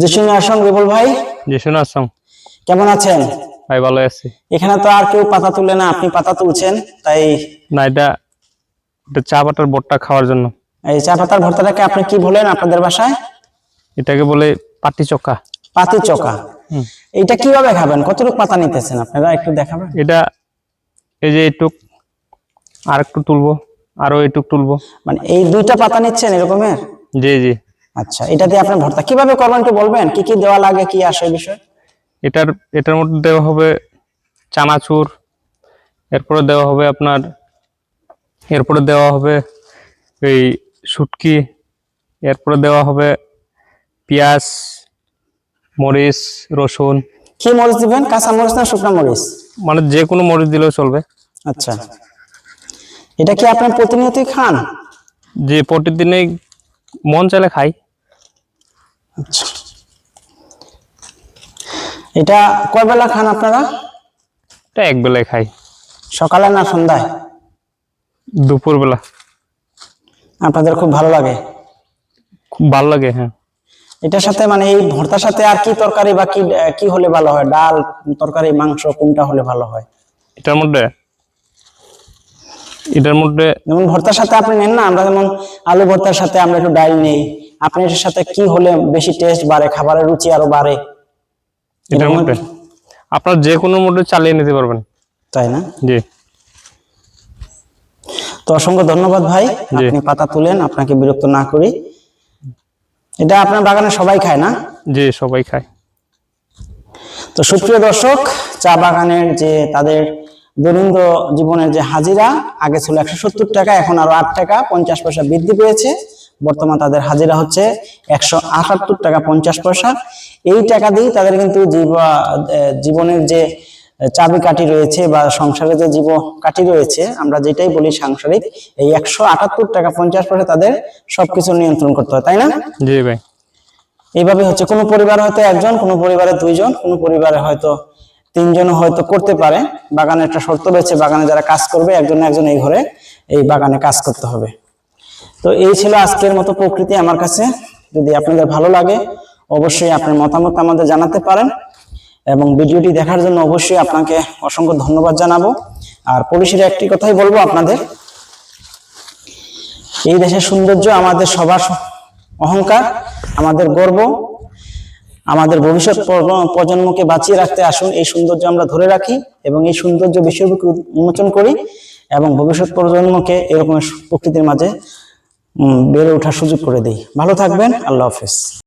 জি শুনে আসুন রিবুল ভাই। জি শুনে আসলাম কেমন আছেন? ভাই ভালো আছি। এখানে তো আর কেউ পাতা তুলে না আপনি পাতা তুলছেন তাই না এটা এটা চা পাতার বোটটা খাওয়ার জন্য। এই চা পাতার ভর্তাটাকে আপনি কি বলেন আপনাদের বাসায়? এটাকে বলে পাটি চক্কা পাতি চকা এইটা কীভাবে খাবেন? কতটুকু পাতা নিতেছেন আপনারা? একটু দেখাবেন। এটা এই যে এইটুক আর একটু তুলবো আরও এইটুক তুলবো। মানে এই দুইটা পাতা নিচ্ছেন এরকমের? জি জি। আচ্ছা এটা দিয়ে আপনার ভর্তা। কীভাবে করবেন একটু বলবেন? কি কি দেওয়া লাগে কি আসে বিষয়? এটার এটার মধ্যে দেওয়া হবে চানাচুর এরপরে দেওয়া হবে আপনার এরপরে দেওয়া হবে এই শুটকি এরপরে দেওয়া হবে পেঁয়াজ মরিচ রসুন। কি মরিচ দিবেন? কাঁচা মরিচ না শুকনা মরিচ? মানে যে কোনো মরিচ দিলেও চলবে। আচ্ছা। এটা কি আপনার প্রতিনিয়তই খান? যে প্রতিদিনে মন চাইলে খাই। এটা কয় বেলা খান আপনারা? এটা এক বেলায় খাই। সকালে না সন্ধ্যায়? দুপুরবেলা আপনাদের খুব ভালো লাগে? খুব ভালো লাগে হ্যাঁ। এটার সাথে মানে এই ভর্তার সাথে আর কি তরকারি বা কি কি হলে ভালো হয়? ডাল তরকারি মাংস কোনটা হলে ভালো হয়? এটার মধ্যে এটার মধ্যে যেমন ভর্তার সাথে আপনি নেন না আমরা যেমন আলু ভর্তার সাথে আমরা একটু ডাল নেই আপনি এটার সাথে কি হলে বেশি টেস্ট বাড়ে? খাবারের রুচি আরও বাড়ে? এটার মধ্যে? আপনার যে কোনো মধ্যে চালিয়ে নিতে পারবেন। তাই না? জি। তো অসংখ্য ধন্যবাদ ভাই। আপনি পাতা তুলেন আপনাকে বিরক্ত না করি। এটা আপনার বাগানে সবাই খায় না? জি সবাই খায়। তো সুপ্রিয় দর্শক চা বাগানের যে তাদের দৈনন্দিন জীবনের যে হাজিরা আগে ছিল একশো সত্তর টাকা এখন আরও আট টাকা পঞ্চাশ পয়সা বৃদ্ধি পেয়েছে। বর্তমান তাদের হাজিরা হচ্ছে একশো আটাত্তর টাকা পঞ্চাশ পয়সা। এই টাকা দিয়ে তাদের কিন্তু জীব- জীবনের যে চাবিকাঠি রয়েছে বা সংসারে যে জীব কাঠি রয়েছে আমরা যেটাই বলি সাংসারিক এই একশো আটাত্তর টাকা পঞ্চাশ পয়সা তাদের সবকিছু নিয়ন্ত্রণ করতে হয় তাই না? জি ভাই। এইভাবে হচ্ছে কোনো পরিবারে হয়তো একজন কোনো পরিবারে দুইজন কোনো পরিবারে হয়তো তিনজন হয়তো করতে পারে। বাগানে একটা শর্ত রয়েছে বাগানে যারা কাজ করবে একজন একজন এই ঘরে এই বাগানে কাজ করতে হবে। তো এই ছিল আজকের মতো প্রকৃতি আমার কাছে। যদি আপনাদের ভালো লাগে, অবশ্যই আপনার মতামত আমাদের জানাতে পারেন এবং ভিডিওটি দেখার জন্য অবশ্যই আপনাকে অসংখ্য ধন্যবাদ জানাব। আর পুলিশের একটি কথাই বলব আপনাদের, এই দেশের সৌন্দর্য আমাদের সবার অহংকার, আমাদের গর্ব, আমাদের ভবিষ্যৎ প্রজ- প্রজন্মকে বাঁচিয়ে রাখতে আসুন। এই সৌন্দর্য আমরা ধরে রাখি এবং এই সৌন্দর্য বিশ্বব্যাপী উন্মোচন করি এবং ভবিষ্যৎ প্রজন্মকে এরকম প্রকৃতির মাঝে বেড়ে ওঠার সুযোগ করে দিই। ভালো থাকবেন আল্লাহ হাফেজ।